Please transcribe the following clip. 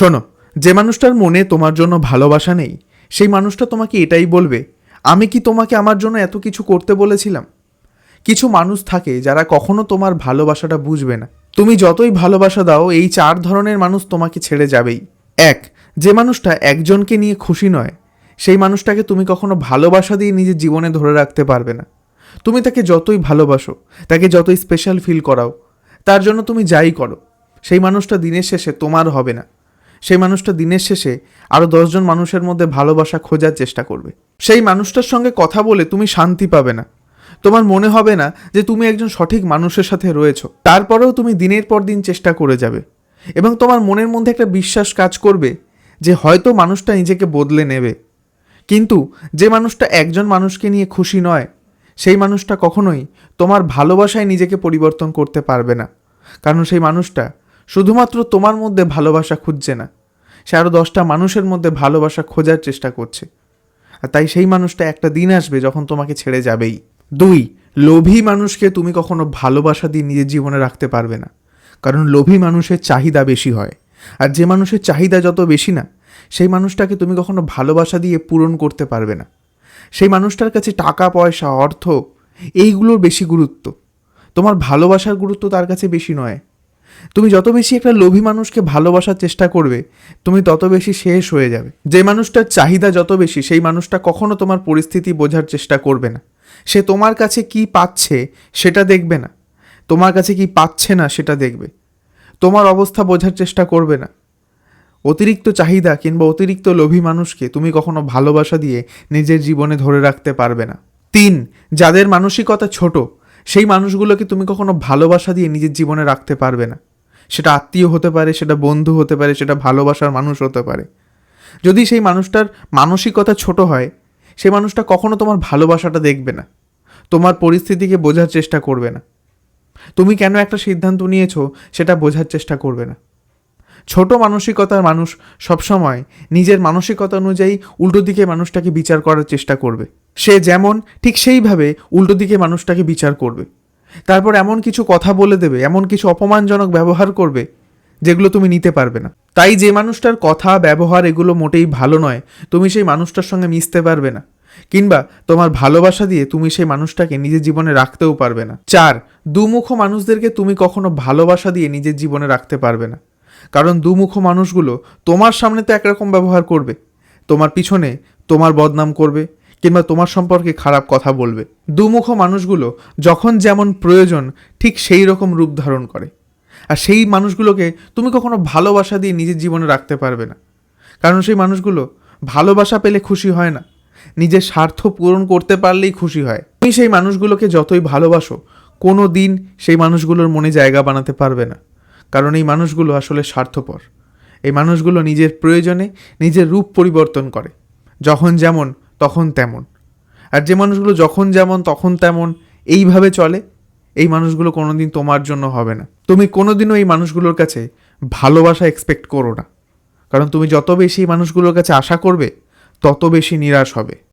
শোনো, যে মানুষটার মনে তোমার জন্য ভালোবাসা নেই, সেই মানুষটা তোমাকে এটাই বলবে, আমি কি তোমাকে আমার জন্য এত কিছু করতে বলেছিলাম? কিছু মানুষ থাকে যারা কখনো তোমার ভালোবাসাটা বুঝবে না। তুমি যতই ভালোবাসা দাও, এই চার ধরনের মানুষ তোমাকে ছেড়ে যাবেই। এক, যে মানুষটা একজনকে নিয়ে খুশি নয়, সেই মানুষটাকে তুমি কখনো ভালোবাসা দিয়ে নিজের জীবনে ধরে রাখতে পারবে না। তুমি তাকে যতই ভালোবাসো, তাকে যতই স্পেশাল ফিল করাও, তার জন্য তুমি যাই করো, সেই মানুষটা দিনের শেষে তোমার হবে না। সেই মানুষটা দিনের শেষে আরও দশজন মানুষের মধ্যে ভালোবাসা খোঁজার চেষ্টা করবে। সেই মানুষটার সঙ্গে কথা বলে তুমি শান্তি পাবে না। তোমার মনে হবে না যে তুমি একজন সঠিক মানুষের সাথে রয়েছো। তারপরেও তুমি দিনের পর দিন চেষ্টা করে যাবে এবং তোমার মনের মধ্যে একটা বিশ্বাস কাজ করবে যে হয়তো মানুষটা নিজেকে বদলে নেবে। কিন্তু যে মানুষটা একজন মানুষকে নিয়ে খুশি নয়, সেই মানুষটা কখনোই তোমার ভালোবাসায় নিজেকে পরিবর্তন করতে পারবে না। কারণ সেই মানুষটা শুধুমাত্র তোমার মধ্যে ভালোবাসা খুঁজছে না। সে আরও দশটা মানুষের মধ্যে ভালোবাসা খোঁজার চেষ্টা করছে। আর তাই সেই মানুষটা একটা দিন আসবে যখন তোমাকে ছেড়ে যাবেই। দুই, লোভী মানুষকে তুমি কখনো ভালোবাসা দিয়ে নিজের জীবনে রাখতে পারবে না। কারণ লোভী মানুষের চাহিদা বেশি হয়। আর যে মানুষের চাহিদা যত বেশি না, সেই মানুষটাকে তুমি কখনো ভালোবাসা দিয়ে পূরণ করতে পারবে না। সেই মানুষটার কাছে টাকা, পয়সা, অর্থ, এইগুলোর বেশি গুরুত্ব। তোমার ভালোবাসার গুরুত্ব তার কাছে বেশি নয়। তুমি যত বেশি একটা লোভী মানুষকে ভালোবাসার চেষ্টা করবে, তুমি তত বেশি শেষ হয়ে যাবে। যে মানুষটার চাহিদা যত বেশি, সেই মানুষটা কখনো তোমার পরিস্থিতি বোঝার চেষ্টা করবে না। সে তোমার কাছে কি পাচ্ছে, সেটা দেখবে না। তোমার কাছে কি পাচ্ছে না, সেটা দেখবে। তোমার অবস্থা বোঝার চেষ্টা করবে না। অতিরিক্ত চাহিদা কিংবা অতিরিক্ত লোভী মানুষকে তুমি কখনো ভালোবাসা দিয়ে নিজের জীবনে ধরে রাখতে পারবে না। তিন, যাদের মানসিকতা ছোট, সেই মানুষগুলোকে তুমি কখনো ভালোবাসা দিয়ে নিজের জীবনে রাখতে পারবে না। সেটা আত্মীয় হতে পারে, সেটা বন্ধু হতে পারে, সেটা ভালোবাসার মানুষ হতে পারে। যদি সেই মানুষটার মানসিকতা ছোট হয়, সেই মানুষটা কখনো তোমার ভালোবাসাটা দেখবে না। তোমার পরিস্থিতিকে বোঝার চেষ্টা করবে না। তুমি কেন একটা সিদ্ধান্ত নিয়েছো, সেটা বোঝার চেষ্টা করবে না। ছোট মানসিকতার মানুষ সবসময় নিজের মানসিকতা অনুযায়ী উল্টো দিকে মানুষটাকে বিচার করার চেষ্টা করবে। সে যেমন, ঠিক সেইভাবে উল্টো দিকে মানুষটাকে বিচার করবে। তারপর এমন কিছু কথা বলে দেবে, এমন কিছু অপমানজনক ব্যবহার করবে, যেগুলো তুমি নিতে পারবে না। তাই যে মানুষটার কথা, ব্যবহার এগুলো মোটেই ভালো নয়, তুমি সেই মানুষটার সঙ্গে মিশতে পারবে না। কিংবা তোমার ভালোবাসা দিয়ে তুমি সেই মানুষটাকে নিজের জীবনে রাখতেও পারবে না। চার, দুমুখ মানুষদেরকে তুমি কখনো ভালোবাসা দিয়ে নিজের জীবনে রাখতে পারবে না। কারণ দুমুখ মানুষগুলো তোমার সামনে তো একরকম ব্যবহার করবে। তোমার পিছনে তোমার বদনাম করবে কিংবা তোমার সম্পর্কে খারাপ কথা বলবে। দুমুখ মানুষগুলো যখন যেমন প্রয়োজন, ঠিক সেই রকম রূপ ধারণ করে। আর সেই মানুষগুলোকে তুমি কখনো ভালোবাসা দিয়ে নিজের জীবনে রাখতে পারবে না। কারণ সেই মানুষগুলো ভালোবাসা পেলে খুশি হয় না। নিজের স্বার্থ পূরণ করতে পারলেই খুশি হয়। তুমি সেই মানুষগুলোকে যতই ভালোবাসো, কোনো দিন সেই মানুষগুলোর মনে জায়গা বানাতে পারবে না। কারণ এই মানুষগুলো আসলে স্বার্থপর। এই মানুষগুলো নিজের প্রয়োজনে নিজের রূপ পরিবর্তন করে। যখন যেমন তখন তেমন। আর যে মানুষগুলো যখন যেমন, তখন তেমন, এইভাবে চলে, এই মানুষগুলো কোনো দিন তোমার জন্য হবে না। তুমি কোনো দিনও এই মানুষগুলোর কাছে ভালোবাসা এক্সপেক্ট করো না। কারণ তুমি যত বেশি এই মানুষগুলোর কাছে আশা করবে, তত বেশি নিরাশ হবে।